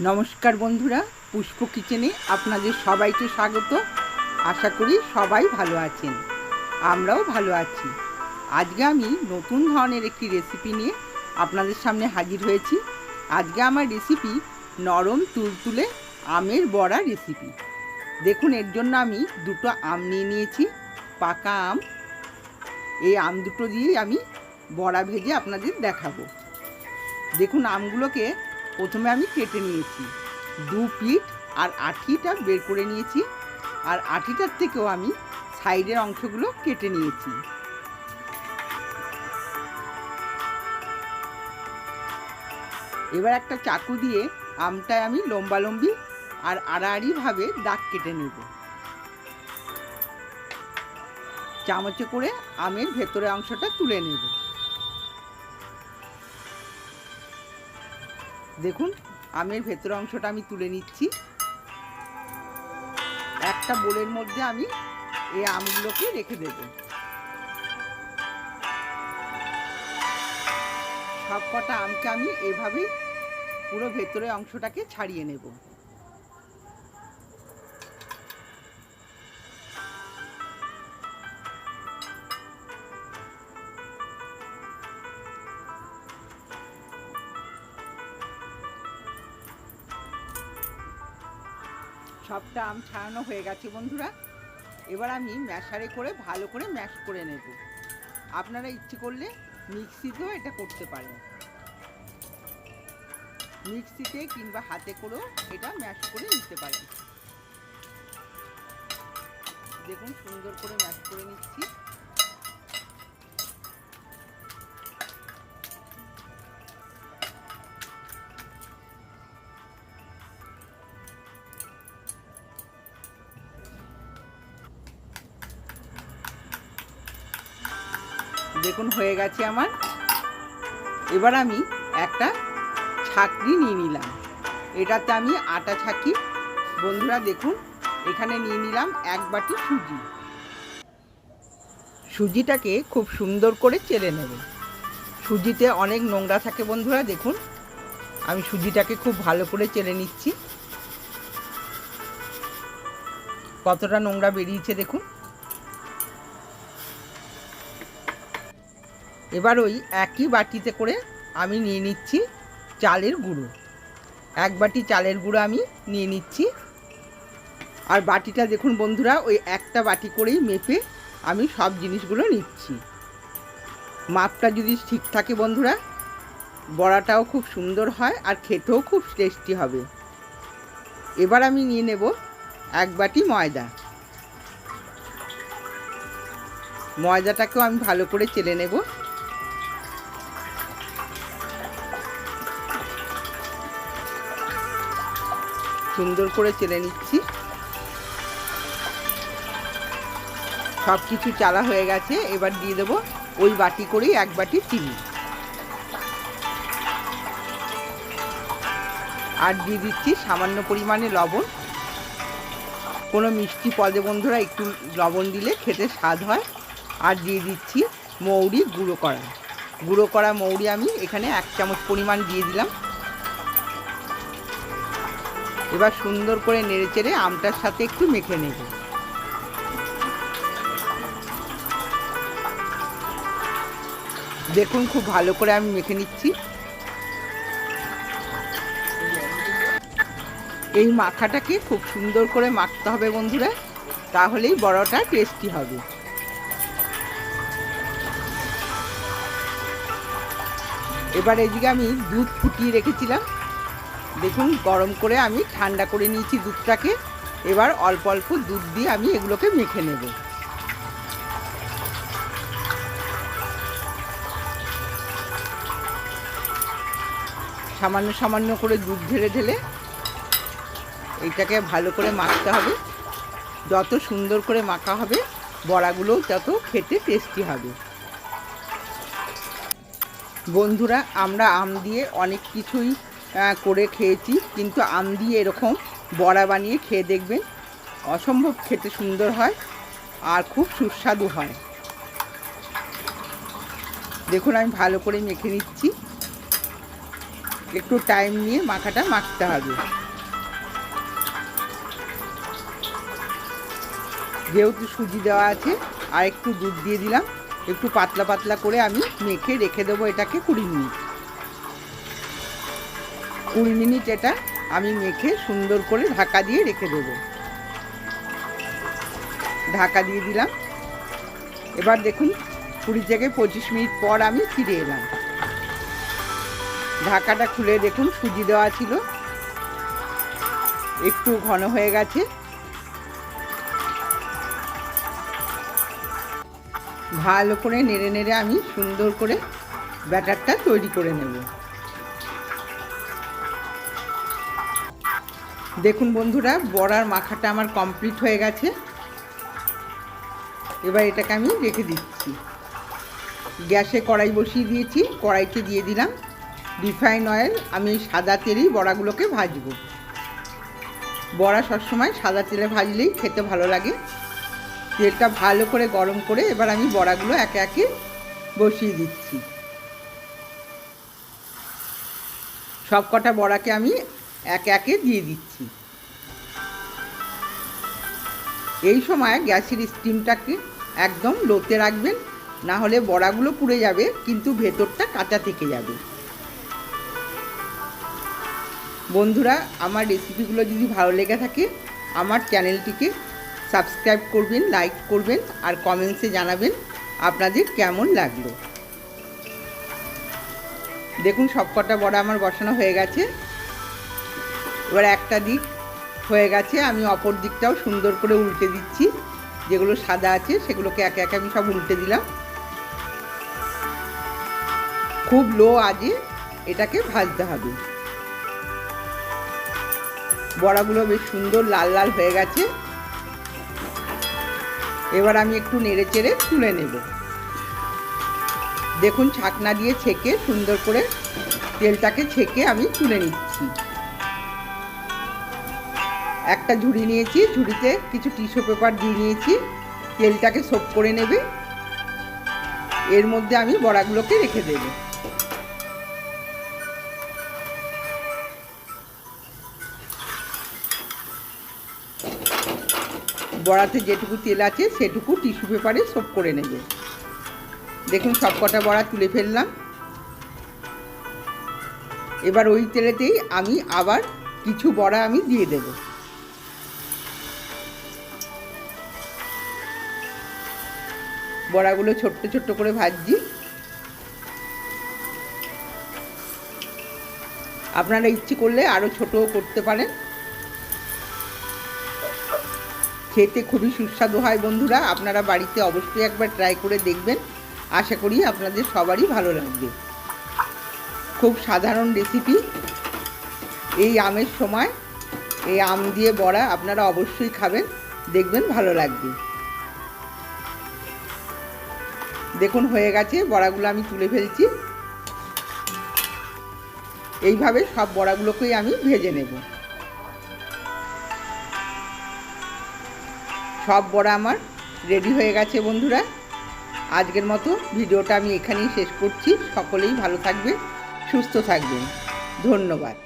নমস্কার বন্ধুরা, পুষ্প কিচেনে আপনাদের সবাইকে স্বাগত। আশা করি সবাই ভালো আছেন। আমরাও ভালো আছি। আজকে আমি নতুন ধরনের একটি রেসিপি নিয়ে আপনাদের সামনে হাজির হয়েছি। আজকে আমার রেসিপি নরম তুলতুলে আমের বড়া রেসিপি দেখুন, এর জন্য আমি দুটো আম নিয়ে নিয়েছি, পাকা আম। এই আম দুটো দিয়েই আমি বড়া ভেজে আপনাদের দেখাবো। দেখুন, আমগুলোকে প্রথমে আমি কেটে নিয়েছি। দু পিঠ আর আঠিটা বের করে নিয়েছি আর আঠিটার থেকেও আমি সাইডের অংশগুলো কেটে নিয়েছি। এবার একটা চাকু দিয়ে আমটায় আমি লম্বালম্বি আর আড়াআড়িভাবে দাগ কেটে নেব। চামচে করে আমের ভেতরের অংশটা তুলে নেব। দেখুন, আমের ভেতর অংশটা আমি তুলে নিচ্ছি। একটা বোলের মধ্যে আমি এই আমগুলোকে রেখে দেব। সব কটা আমকে আমি এভাবেই পুরো ভেতরের অংশটাকে ছাড়িয়ে নেব। সবটা আম ছাড়ানো হয়ে গেছে, বন্ধুরা। এবার আমি ম্যাশারে করে ভালো করে ম্যাশ করে নেব। আপনারা ইচ্ছে করলে মিক্সিতেও এটা করতে পারেন। মিক্সিতে কিংবা হাতে করেও এটা ম্যাশ করে নিতে পারেন। দেখুন, সুন্দর করে ম্যাশ করে নিচ্ছি। দেখুন, হয়ে গেছে আমার। এবার আমি একটা ছাকনি নিয়ে নিলাম। এটাতে আমি আটা ছাকি। বন্ধুরা দেখুন, এখানে নিয়ে নিলাম এক বাটি সুজি। সুজিটাকে খুব সুন্দর করে চেলে নেব। সুজিতে অনেক নোংরা থাকে বন্ধুরা, দেখুন। আমি সুজিটাকে খুব ভালো করে চেলে নিচ্ছি। কতটা নোংরা বেরিয়েছে দেখুন। এবার ওই একই বাটিতে করে আমি নিয়ে নিচ্ছি চালের গুঁড়ো। এক বাটি চালের গুঁড়ো আমি নিয়ে নিচ্ছি। আর বাটিটা দেখুন বন্ধুরা, ওই একটা বাটি করেই মেপে আমি সব জিনিসগুলো নিচ্ছি। মাপটা যদি ঠিক থাকে বন্ধুরা, বড়াটাও খুব সুন্দর হয় আর খেতেও খুব টেস্টি হবে। এবার আমি নিয়ে নেব এক বাটি ময়দা। ময়দাটাকেও আমি ভালো করে চেলে নেব। সুন্দর করে চেলে নিচ্ছি। সব কিছু চালা হয়ে গেছে, এবার দিয়ে দেবো ওই বাটি করেই এক বাটি চিনি। আর দিয়ে দিচ্ছি সামান্য পরিমাণে লবণ। কোনো মিষ্টি পদে বন্ধুরা একটু লবণ দিলে খেতে স্বাদ হয়। আর দিয়ে দিচ্ছি মৌরি গুঁড়ো করা। গুঁড়ো করা মৌরি আমি এখানে এক চামচ পরিমাণ দিয়ে দিলাম। এবার সুন্দর করে নেড়ে চেড়ে আমটার সাথে একটু মেখে নেব। দেখুন, খুব ভালো করে আমি মেখে নিচ্ছি। এই মাখাটাকে খুব সুন্দর করে মাখতে হবে বন্ধুরা, তাহলেই বড়টা টেস্টি হবে। এবার এদিকে আমি দুধ ফুটিয়ে রেখেছিলাম। দেখুন, গরম করে আমি ঠান্ডা করে নিয়েছি দুধটাকে। এবার অল্প অল্প দুধ দিয়ে আমি এগুলোকে মেখে নেব। সামান্য সামান্য করে দুধ ঢেলে ঢেলে এইটাকে ভালো করে মাখতে হবে। যত সুন্দর করে মাখা হবে, বড়াগুলোও তত খেতে টেস্টি হবে। বন্ধুরা, আমরা আম দিয়ে অনেক কিছুই করে খেয়েছি। কিন্তু আম দিয়ে এরকম বড়া বানিয়ে খেয়ে দেখবেন অসম্ভব খেতে সুন্দর হয় আর খুব সুস্বাদু হয়। দেখুন, আমি ভালো করে মেখে নিচ্ছি। একটু টাইম নিয়ে মাখাটা মাখতে হবে। যেহেতু সুজি দেওয়া আছে, আর একটু দুধ দিয়ে দিলাম, একটু পাতলা পাতলা করে আমি মেখে রেখে দেবো এটাকে কুড়ি মিনিট। কুড়ি মিনিট এটা আমি মেখে সুন্দর করে ঢাকা দিয়ে রেখে দেবো। ঢাকা দিয়ে দিলাম। এবার দেখুন, কুড়ি থেকে পঁচিশ মিনিট পর আমি ফিরে এলাম। ঢাকাটা খুলে দেখুন, সুজি দেওয়া ছিল। একটু ঘন হয়ে গেছে। ভালো করে নেড়ে নেড়ে আমি সুন্দর করে ব্যাটারটা তৈরি করে নেব। দেখুন বন্ধুরা, বড়ার মাখাটা আমার কমপ্লিট হয়ে গেছে। এবার এটাকে আমি রেখে দিচ্ছি। গ্যাসে কড়াই বসিয়ে দিয়েছি, কড়াইতে দিয়ে দিলাম রিফাইন অয়েল আমি সাদা তেলেই বড়াগুলোকে ভাজবো। বড়া সবসময় সাদা তেলে ভাজলেই খেতে ভালো লাগে। তেলটা ভালো করে গরম করে এবার আমি বড়াগুলো একে একে বসিয়ে দিচ্ছি। সব কটা বড়াকে আমি একে একে দিয়ে দিচ্ছি। এই সময় গ্যাসের স্টিমটাকে একদম লোতে রাখবেন, না হলে বড়াগুলো পুড়ে যাবে, কিন্তু ভেতরটা কাঁচা থেকে যাবে। বন্ধুরা, আমার রেসিপিগুলো যদি ভালো লেগে থাকে, আমার চ্যানেলটিকে সাবস্ক্রাইব করবেন, লাইক করবেন, আর কমেন্টসে জানাবেন আপনাদের কেমন লাগল। দেখুন, সবকটা বড়া আমার বসানো হয়ে গেছে। এবার একটা দিক হয়ে গেছে, আমি অপর দিকটাও সুন্দর করে উল্টে দিচ্ছি। যেগুলো সাদা আছে, সেগুলোকে একে একে আমি সব উল্টে দিলাম। খুব লো আজে এটাকে ভাজতে হবে। বড়াগুলো বেশ সুন্দর লাল লাল হয়ে গেছে। এবার আমি একটু নেড়ে চেড়ে তুলে নেব। দেখুন, ছাকনা দিয়ে ছেঁকে সুন্দর করে তেলটাকে ছেঁকে আমি তুলে নিচ্ছি। একটা ঝুড়ি নিয়েছি, ঝুড়িতে কিছু টিস্যু পেপার দিয়ে নিয়েছি। তেলটাকে সোপ করে নেবে। এর মধ্যে আমি বড়াগুলোকে রেখে দেবো। বড়াতে যেটুকু তেল আছে, সেটুকু টিস্যু পেপারে সোপ করে নেবে। দেখুন সব কটা বড়া তুলে ফেললাম। এবার ওই তেলেতেই আমি আবার কিছু বড়া আমি দিয়ে দেব। বড়াগুলো ছোট্ট ছোট্ট করে ভাজছি। আপনারা ইচ্ছে করলে আরও ছোটও করতে পারেন। খেতে খুবই সুস্বাদু হয় বন্ধুরা, আপনারা বাড়িতে অবশ্যই একবার ট্রাই করে দেখবেন। আশা করি আপনাদের সবারই ভালো লাগবে। খুব সাধারণ রেসিপি এই আমের সময় এই আম দিয়ে বড়া আপনারা অবশ্যই খাবেন, দেখবেন ভালো লাগবে। দেখুন, হয়ে গেছে। বড়াগুলো আমি তুলে ফেলছি। এইভাবে সব বড়াগুলোকেই আমি ভেজে নেব। সব বড়া আমার রেডি হয়ে গেছে বন্ধুরা। আজকের মতো ভিডিওটা আমি এখানেই শেষ করছি। সকলেই ভালো থাকবেন, সুস্থ থাকবেন। ধন্যবাদ।